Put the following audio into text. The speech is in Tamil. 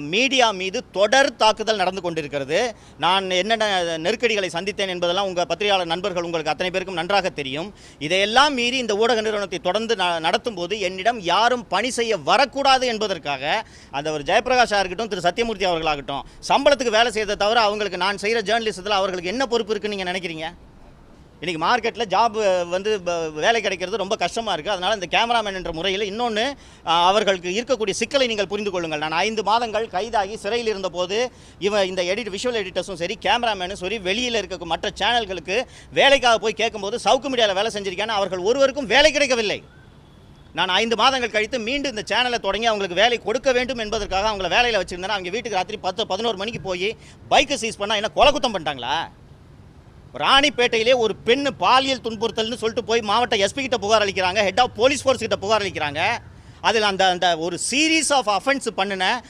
மீடியா மீது தொடர் தாக்குதல் நடந்து கொண்டிருக்கிறது. நான் என்னென்ன நெருக்கடிகளை சந்தித்தேன் என்பதெல்லாம் உங்கள் பத்திரிகையாளர் நண்பர்கள் உங்களுக்கு அத்தனை பேருக்கும் நன்றாக தெரியும். இதையெல்லாம் மீறி இந்த ஊடக நிறுவனத்தை தொடர்ந்து ந- நடத்தும் போது என்னிடம் யாரும் பணி செய்ய வரக்கூடாது என்பதற்காக அந்த ஒரு ஜெயபிரகாஷாக இருக்கட்டும் திரு சத்யமூர்த்தி அவர்களாகட்டும் சம்பளத்துக்கு வேலை செய்ததை தவிர அவங்களுக்கு நான் செய்கிற ஜேர்னலிசத்தில் அவர்களுக்கு என்ன பொறுப்பு இருக்குன்னு நீங்கள் நினைக்கிறீங்க? இன்றைக்கி மார்க்கெட்டில் ஜாப் வந்து வேலை கிடைக்கிறது ரொம்ப கஷ்டமாக இருக்குது அதனால் இந்த கேமராமேன் என்ற முறையில் இன்னொன்று அவர்களுக்கு இருக்கக்கூடிய சிக்கலை நீங்கள் புரிந்து கொள்ளுங்கள். நான் ஐந்து மாதங்கள் கைதாகி சிறையில் இருந்தபோது இவன் இந்த எடிட் விஷுவல் எடிட்டர்ஸும் சரி கேமராமேனும் சரி வெளியில் இருக்க மற்ற சேனல்களுக்கு வேலைக்காக போய் கேட்கும்போது சவுக்கு மீடியாவில் வேலை செஞ்சிருக்கேன்னு அவர்கள் ஒருவருக்கும் வேலை கிடைக்கவில்லை. நான் ஐந்து மாதங்கள் கழித்து மீண்டும் இந்த சேனலை தொடங்கி அவங்களுக்கு வேலை கொடுக்க வேண்டும் என்பதற்காக அவங்கள வேலையில் வச்சுருந்தேன் அவங்க வீட்டுக்கு ராத்திரி பத்து பதினோரு மணிக்கு போய் பைக்கை சீஸ் பண்ணால் என்ன கொலை குத்தம் பண்ணிட்டாங்களா? ராணிப்பேட்டையிலே ஒரு பெண் பாலியல் துன்புறுத்தல்னு சொல்லிட்டு போய் மாவட்ட எஸ்பி கிட்ட புகார் அளிக்கிறாங்க ஹெட் ஆஃப் போலீஸ் ஃபோர்ஸ் கிட்ட புகார் அளிக்கிறாங்க. அதில் அந்த அந்த ஒரு சீரீஸ் ஆஃப் அஃபென்ஸ் பண்ணின